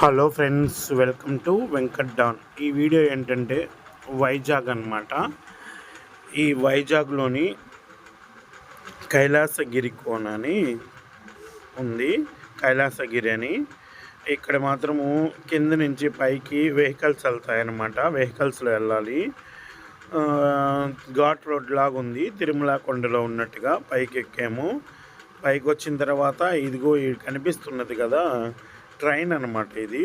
Hello friends welcome to Venkat Don. ఈ video ఏంటంటే వైజాగ్ అన్నమాట. ఈ వైజాగ్లోని కైలాసగిరి కోన అని ఉంది. కైలాసగిరి అని. ఇక్కడ మాత్రము కింద నుంచి పైకి వెహికల్స్ వెళ్తాయన్నమాట. వెహికల్స్లో వెళ్ళాలి. ఘాట్ రోడ్ లాగా ఉంది. తిరుమల కొండలో ఉన్నట్టుగా పైకి ఎక్కాము పైకి వచ్చిన తర్వాత ఇదిగో ఇది కనిపిస్తున్నది కదా. ట్రైన్ అన్నమాట ఇది.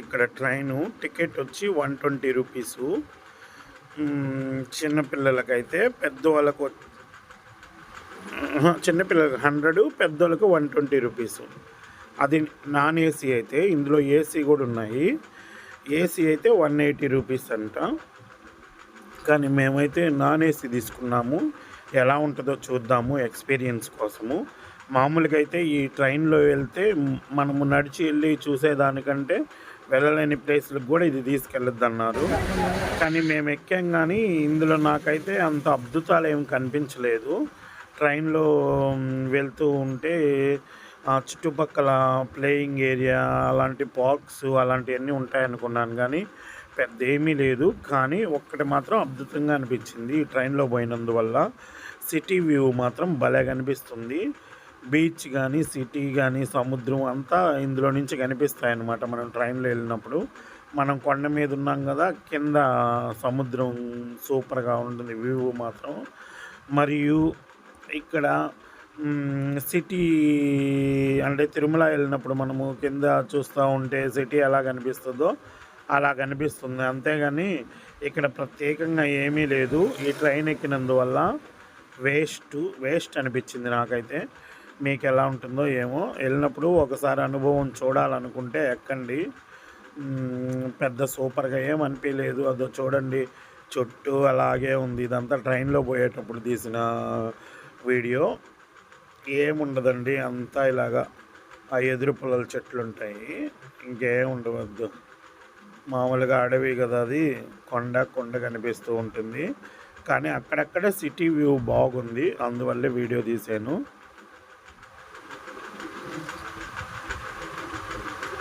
ఇక్కడ ట్రైను టికెట్ వచ్చి వన్ ట్వంటీ రూపీసు. చిన్నపిల్లలకైతే పెద్దవాళ్ళకు చిన్నపిల్లలకు హండ్రెడ్ పెద్దోళ్ళకు వన్ ట్వంటీ రూపీస్. అది నాన్ ఏసీ అయితే ఇందులో ఏసీ కూడా ఉన్నాయి. ఏసీ అయితే వన్ ఎయిటీ రూపీస్ అంట. కానీ మేమైతే నాన్ ఏసీ తీసుకున్నాము. ఎలా ఉంటుందో చూద్దాము ఎక్స్పీరియన్స్ కోసము. మామూలుగా అయితే ఈ ట్రైన్లో వెళ్తే మనము నడిచి వెళ్ళి చూసేదానికంటే వెళ్ళలేని ప్లేస్లకు కూడా ఇది తీసుకెళ్ళొద్దు అన్నారు కానీ మేము ఎక్కాం కానీ ఇందులో నాకైతే అంత అద్భుతాలు ఏం కనిపించలేదు. ట్రైన్లో వెళ్తూ ఉంటే చుట్టుపక్కల ప్లేయింగ్ ఏరియా అలాంటి పార్క్స్ అలాంటివన్నీ ఉంటాయనుకున్నాను కానీ పెద్ద ఏమీ లేదు. కానీ ఒక్కటి మాత్రం అద్భుతంగా అనిపించింది ఈ ట్రైన్లో పోయినందువల్ల. సిటీ వ్యూ మాత్రం భలే కనిపిస్తుంది బీచ్ కానీ సిటీ కానీ సముద్రం అంతా ఇందులో నుంచి కనిపిస్తాయి అన్నమాట మనం ట్రైన్లో వెళ్ళినప్పుడు మనం కొండ మీద ఉన్నాం కదా కింద సముద్రం సూపర్గా ఉంటుంది వ్యూ మాత్రం. మరియు ఇక్కడ సిటీ అంటే తిరుమల వెళ్ళినప్పుడు మనము కింద చూస్తూ ఉంటే సిటీ ఎలా కనిపిస్తుందో అలా కనిపిస్తుంది. అంతేగాని ఇక్కడ ప్రత్యేకంగా ఏమీ లేదు. ఈ ట్రైన్ ఎక్కినందువల్ల వేస్ట్ వేస్ట్ అనిపించింది నాకైతే. మీకు ఎలా ఉంటుందో ఏమో. వెళ్ళినప్పుడు ఒకసారి అనుభవం చూడాలనుకుంటే ఎక్కండి. పెద్ద సూపర్గా ఏం అనిపించలేదు అదో చూడండి చుట్టూ అలాగే ఉంది. ఇదంతా ట్రైన్లో పోయేటప్పుడు తీసిన వీడియో. ఏముండదండి అంతా ఇలాగా ఆ ఎదురు పొలాల చెట్లు ఉంటాయి ఇంకేం ఉండవద్దు. మామూలుగా అడవి కదా అది. కొండ కొండ కనిపిస్తూ ఉంటుంది. కానీ అక్కడక్కడే సిటీ వ్యూ బాగుంది. అందువల్లే వీడియో తీసాను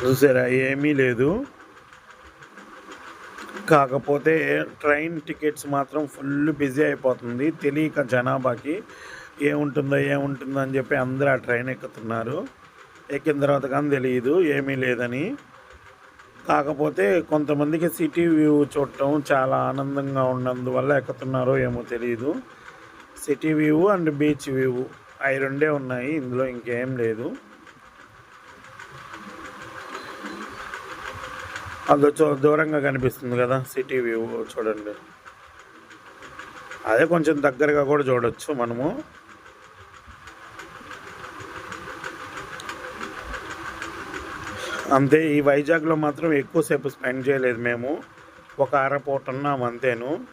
చూసారా? ఏమీ లేదు. కాకపోతే ట్రైన్ టికెట్స్ మాత్రం ఫుల్ బిజీ అయిపోతుంది. తెలియక జనాభాకి ఏముంటుందో ఏముంటుందో అని చెప్పి అందరూ ఆ ట్రైన్ ఎక్కుతున్నారు. ఎక్కిన తర్వాత కానీ తెలియదు ఏమీ లేదని. కాకపోతే కొంతమందికి సిటీ వ్యూ చూడటం చాలా ఆనందంగా ఉన్నందువల్ల ఎక్కుతున్నారో ఏమో తెలియదు. City view and beach view అవి రెండే ఉన్నాయి. ఇందులో ఇంకేం లేదు. అది చూ దూరంగా కనిపిస్తుంది కదా సిటీ వ్యూ చూడండి. అదే కొంచెం దగ్గరగా కూడా చూడొచ్చు మనము. అంతే ఈ వైజాగ్లో మాత్రం ఎక్కువసేపు స్పెండ్ చేయలేదు మేము. ఒక అరపూట ఉన్నాం అంతేను.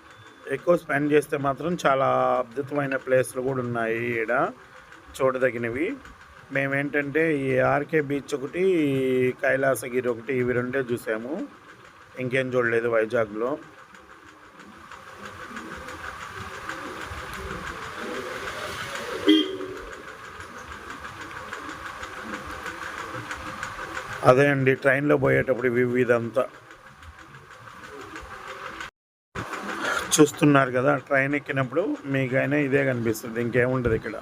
ఎక్కువ స్పెండ్ చేస్తే మాత్రం చాలా అద్భుతమైన ప్లేస్లు కూడా ఉన్నాయి ఈడ చూడదగినవి. మేమేంటంటే ఈ ఆర్కే బీచ్ ఒకటి కైలాసగిరి ఒకటి ఇవి రెండే చూసాము. ఇంకేం చూడలేదు వైజాగ్లో. అదే అండి ట్రైన్లో పోయేటప్పుడు వ్యూ ఇదంతా చూస్తున్నారు కదా ట్రైన్ ఎక్కినప్పుడు మీకైనా ఇదే కనిపిస్తుంది ఇంకేముండదు ఇక్కడ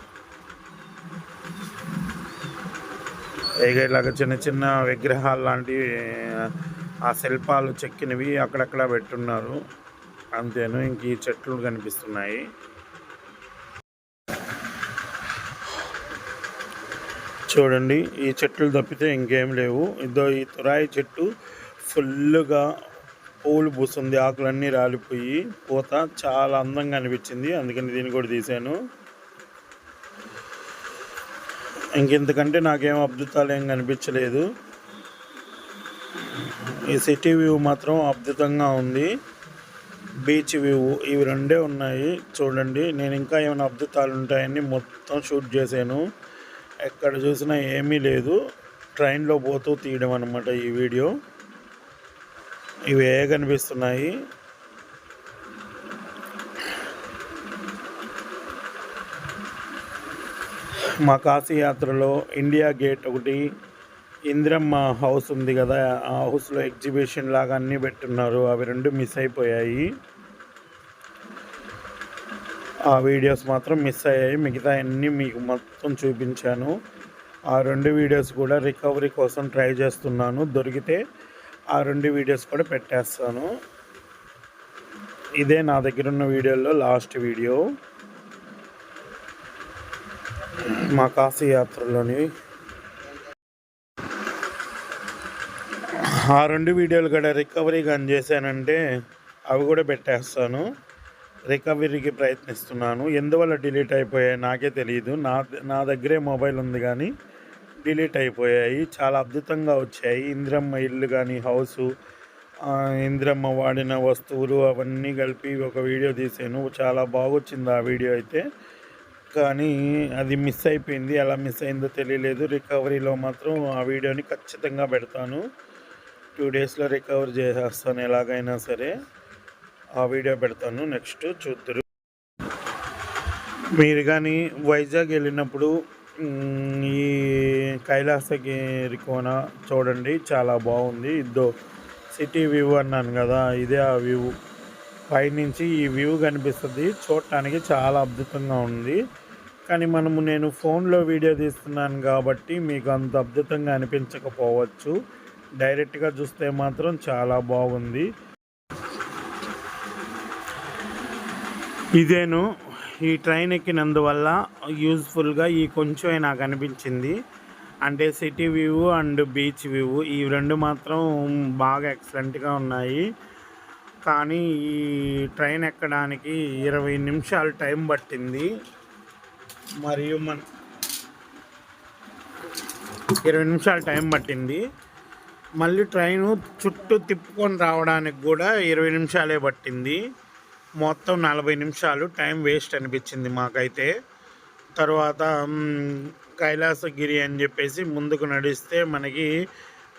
ఇక ఇలాగ చిన్న చిన్న విగ్రహాలు లాంటివి ఆ శిల్పాలు చెక్కినవి అక్కడక్కడ పెట్టున్నారు. అంతేను ఇంక ఈ చెట్లు కనిపిస్తున్నాయి. చూడండి ఈ చెట్లు తప్పితే ఇంకేం లేవు. ఇదో ఈ తురాయి చెట్టు ఫుల్గా పూలు పూస్తుంది ఆకులన్నీ రాలిపోయి పూత చాలా అందంగా అనిపించింది. అందుకని దీన్ని కూడా తీశాను ఇంకెందుకంటే నాకేం అద్భుతాలు ఏం కనిపించలేదు. ఈ సిటీ వ్యూ మాత్రం అద్భుతంగా ఉంది. బీచ్ వ్యూ ఇవి రెండే ఉన్నాయి. చూడండి నేను ఇంకా ఏమైనా అద్భుతాలు ఉంటాయని మొత్తం షూట్ చేశాను. ఎక్కడ చూసినా ఏమీ లేదు. ట్రైన్లో పోతూ తీయడం అనమాట ఈ వీడియో. ఇవి ఏ కనిపిస్తున్నాయి? మా కాశీయాత్రలో ఇండియా గేట్ ఒకటి ఇందిరమ్మ హౌస్ ఉంది కదా ఆ హౌస్లో ఎగ్జిబిషన్ లాగా అన్నీ పెట్టున్నారు. అవి రెండు మిస్ అయిపోయాయి. ఆ వీడియోస్ మాత్రం మిస్ అయ్యాయి. మిగతా అన్నీ మీకు మొత్తం చూపించాను. ఆ రెండు వీడియోస్ కూడా రికవరీ కోసం ట్రై చేస్తున్నాను. దొరికితే ఆ రెండు వీడియోస్ కూడా పెట్టేస్తాను. ఇదే నా దగ్గర ఉన్న వీడియోలో లాస్ట్ వీడియో. మా కాశీ యాత్రలోని ఆ రెండు వీడియోలు కూడా రికవరీ కానీ చేశానంటే అవి కూడా పెట్టేస్తాను. రికవరీకి ప్రయత్నిస్తున్నాను. ఎందువల్ల డిలీట్ అయిపోయాయి నాకే తెలియదు నా నా దగ్గరే మొబైల్ ఉంది కానీ డిలీట్ అయిపోయాయి. చాలా అద్భుతంగా వచ్చాయి. ఇంద్రమ్మ ఇల్లు కానీ హౌసు ఇంద్రమ్మ వాడిన వస్తువులు అవన్నీ కలిపి ఒక వీడియో తీసాను చాలా బాగొచ్చింది ఆ వీడియో అయితే. కానీ అది మిస్ అయిపోయింది. ఎలా మిస్ అయిందో తెలియలేదు. రికవరీలో మాత్రం ఆ వీడియోని ఖచ్చితంగా పెడతాను. టూ డేస్లో రికవర్ చేసేస్తాను ఎలాగైనా సరే. ఆ వీడియో పెడతాను. నెక్స్ట్ చూద్దరు. మీరు కానీ వైజాగ్ వెళ్ళినప్పుడు ఈ కైలాసగిరి కోన చూడండి. చాలా బాగుంది. ఇద్దో సిటీ వ్యూ అన్నాను కదా ఇదే ఆ వ్యూ. పైనుంచి ఈ వ్యూ కనిపిస్తుంది. చూడటానికి చాలా అద్భుతంగా ఉంది. కానీ మనము నేను ఫోన్లో వీడియో తీస్తున్నాను కాబట్టి మీకు అంత అద్భుతంగా అనిపించకపోవచ్చు. డైరెక్ట్గా చూస్తే మాత్రం చాలా బాగుంది. ఇదేను ఈ ట్రైన్ ఎక్కినందువల్ల యూజ్ఫుల్గా ఈ కొంచెం నాకు అనిపించింది. అంటే city view and beach view ఈ రెండు మాత్రం బాగా ఎక్సలెంట్గా ఉన్నాయి. కానీ ఈ ట్రైన్ ఎక్కడానికి ఇరవై నిమిషాలు టైం పట్టింది. మరియు మన ఇరవై నిమిషాలు టైం పట్టింది. మళ్ళీ ట్రైను చుట్టూ తిప్పుకొని రావడానికి కూడా ఇరవై నిమిషాలే పట్టింది. మొత్తం నలభై నిమిషాలు టైం వేస్ట్ అనిపించింది మాకైతే. తర్వాత కైలాసగిరి అని చెప్పేసి ముందుకు నడిస్తే మనకి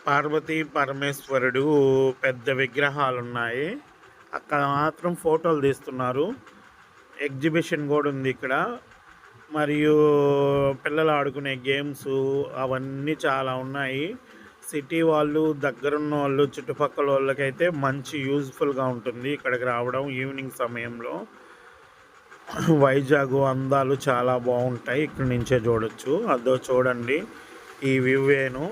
పార్వతీ పరమేశ్వరుడు పెద్ద విగ్రహాలు ఉన్నాయి అక్కడ మాత్రం ఫోటోలు తీస్తున్నారు. ఎగ్జిబిషన్ కూడా ఉంది ఇక్కడ. మరియు పిల్లలు ఆడుకునే గేమ్స్ అవన్నీ చాలా ఉన్నాయి. సిటీ వాళ్ళు దగ్గరున్న వాళ్ళు చుట్టుపక్కల వాళ్ళకైతే మంచి యూజ్ఫుల్గా ఉంటుంది ఇక్కడికి రావడం ఈవినింగ్ సమయంలో. వైజాగ్ అందాలు చాలా బాగుంటాయి ఇక్కడి నుంచే చూడొచ్చు. అదో చూడండి ఈ వ్యూవేను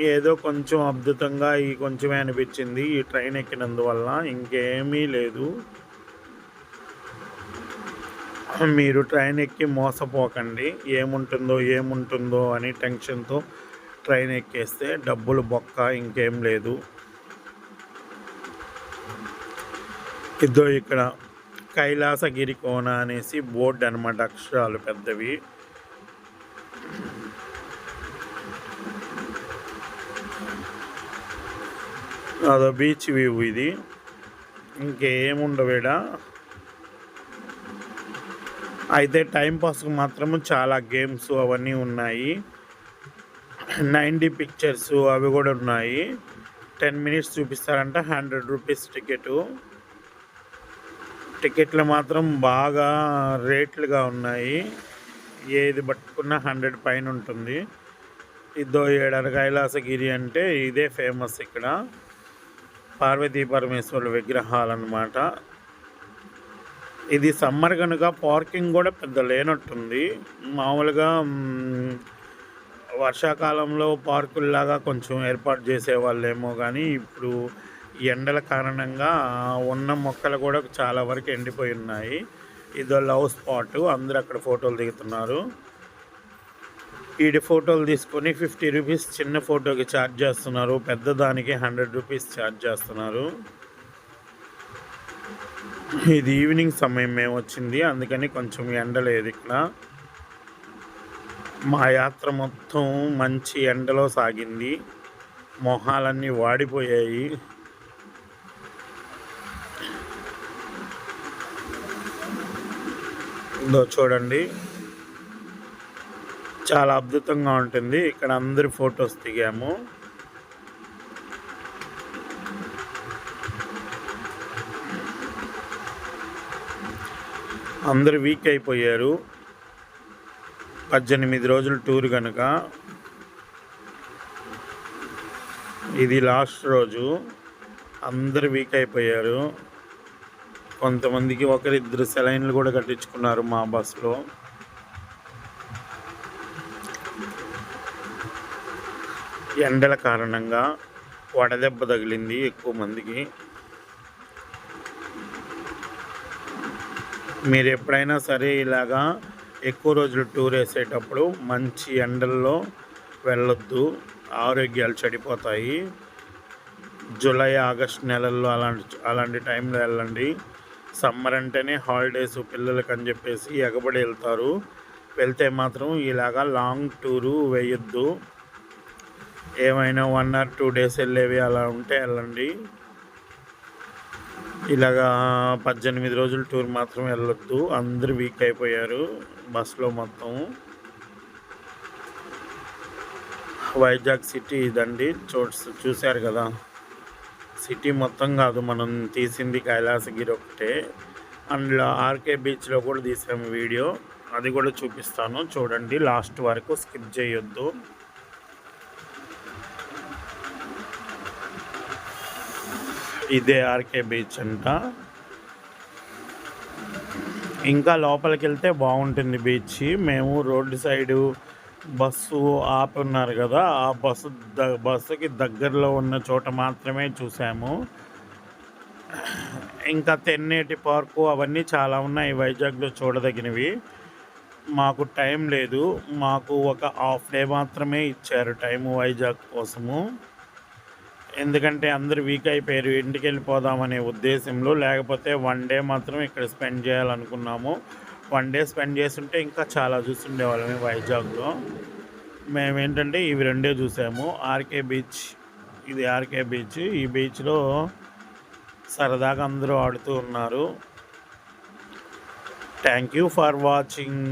ఏదో కొంచెం అద్భుతంగా ఈ కొంచెమే అనిపించింది ఈ ట్రైన్ ఎక్కినందువల్ల ఇంకేమీ లేదు. మీరు ట్రైన్ ఎక్కి మోసపోకండి. ఏముంటుందో ఏముంటుందో అని టెన్షన్తో ట్రైన్ ఎక్కేస్తే డబ్బులు బొక్క ఇంకేం లేదు. ఇదో ఇక్కడ కైలాసగిరి కోన అనేసి బోర్డు అనమాట అక్షరాలు పెద్దవి. అదో బీచ్ వ్యూ ఇది. ఇంకేముండవేడా అయితే టైంపాస్కి మాత్రం చాలా గేమ్స్ అవన్నీ ఉన్నాయి. నైంటీ పిక్చర్స్ అవి కూడా ఉన్నాయి. టెన్ మినిట్స్ చూపిస్తారంట హండ్రెడ్ రూపీస్ టికెట్. టికెట్లు మాత్రం బాగా రేట్లుగా ఉన్నాయి. ఏది పట్టుకున్నా హండ్రెడ్ పైన ఉంటుంది. ఇదో ఏడాది కైలాసగిరి అంటే ఇదే ఫేమస్ ఇక్కడ. పార్వతీ పరమేశ్వరుల విగ్రహాలు అన్నమాట ఇది సమ్మర్ కనుక పార్కింగ్ కూడా పెద్ద లేనట్టుంది. మామూలుగా వర్షాకాలంలో పార్కుల్లాగా కొంచెం ఏర్పాటు చేసేవాళ్ళేమో కానీ ఇప్పుడు ఎండల కారణంగా ఉన్న మొక్కలు కూడా చాలా వరకు ఎండిపోయి ఉన్నాయి. ఇదో లవ్ స్పాట్ అందరూ అక్కడ ఫోటోలు దిగుతున్నారు. వీడి ఫోటోలు తీసుకొని ఫిఫ్టీ రూపీస్ చిన్న ఫోటోకి ఛార్జ్ చేస్తున్నారు. పెద్దదానికి హండ్రెడ్ రూపీస్ ఛార్జ్ చేస్తున్నారు. ఇది ఈవినింగ్ సమయం మేము వచ్చింది? అందుకని కొంచెం ఎండ లేదు ఇక్కడ. మా యాత్ర మొత్తం మంచి ఎండలో సాగింది. మొహాలన్నీ వాడిపోయాయి. ఇదో చూడండి. చాలా అద్భుతంగా ఉంటుంది. ఇక్కడ అందరి ఫొటోస్ దిగాము. అందరు వీక్ అయిపోయారు. పద్దెనిమిది రోజులు టూర్ కనుక ఇది లాస్ట్ రోజు. అందరు వీక్ అయిపోయారు. కొంతమందికి ఒకరిద్దరు సెలైన్లు కూడా కట్టించుకున్నారు మా బస్సులో ఎండల కారణంగా వడదెబ్బ తగిలింది ఎక్కువ మందికి. మీరు ఎప్పుడైనా సరే ఇలాగా ఎక్కువ రోజులు టూర్ వేసేటప్పుడు మంచి ఎండల్లో వెళ్ళొద్దు. ఆరోగ్యాలు చెడిపోతాయి. జూలై ఆగస్ట్ నెలల్లో అలాంటి అలాంటి టైంలో వెళ్ళండి. సమ్మర్ అంటేనే హాలిడేస్ పిల్లలకి అని చెప్పేసి ఎగబడి వెళ్తారు. వెళ్తే మాత్రం ఇలాగా లాంగ్ టూరు వేయొద్దు. ఏమైనా వన్ ఆర్ టూ డేస్ వెళ్ళేవి అలా ఉంటే వెళ్ళండి. ఇలాగా పద్దెనిమిది రోజులు టూర్ మాత్రం వెళ్ళొద్దు. అందరూ వీక్ అయిపోయారు బస్సులో మొత్తం. వైజాగ్ సిటీ ఇదండి. చూ చూశారు కదా. సిటీ మొత్తం కాదు మనం తీసింది కైలాసగిరి ఒకటే అందులో ఆర్కే బీచ్లో కూడా తీసాము వీడియో. అది కూడా చూపిస్తాను. చూడండి లాస్ట్ వరకు స్కిప్ చేయొద్దు. ఇదే ఆర్కే బీచ్ అంట ఇంకా లోపలికి వెళ్తే బాగుంటుంది బీచ్. మేము రోడ్డు సైడు బస్సు ఆపి ఉన్నారు కదా ఆ బస్సు ద బస్సుకి దగ్గరలో ఉన్న చోట మాత్రమే చూసాము. ఇంకా తెన్నేటి పార్కు అవన్నీ చాలా ఉన్నాయి వైజాగ్లో చూడదగినవి. మాకు టైం లేదు మాకు ఒక హాఫ్ డే మాత్రమే ఇచ్చారు టైము వైజాగ్ కోసము. ఎందుకంటే అందరు వీక్ అయిపోయారు ఇంటికి వెళ్ళిపోదామనే ఉద్దేశంలో. లేకపోతే వన్ డే మాత్రం ఇక్కడ స్పెండ్ చేయాలనుకున్నాము. వన్ డే స్పెండ్ చేస్తుంటే ఇంకా చాలా చూస్తుండేవాళ్ళమే వైజాగ్లో. మేము ఏంటంటే ఇవి రెండే చూసాము. ఆర్కే బీచ్ ఇది ఆర్కే బీచ్. ఈ బీచ్లో సరదాగా అందరూ ఆడుతూ ఉన్నారు. Thank you for watching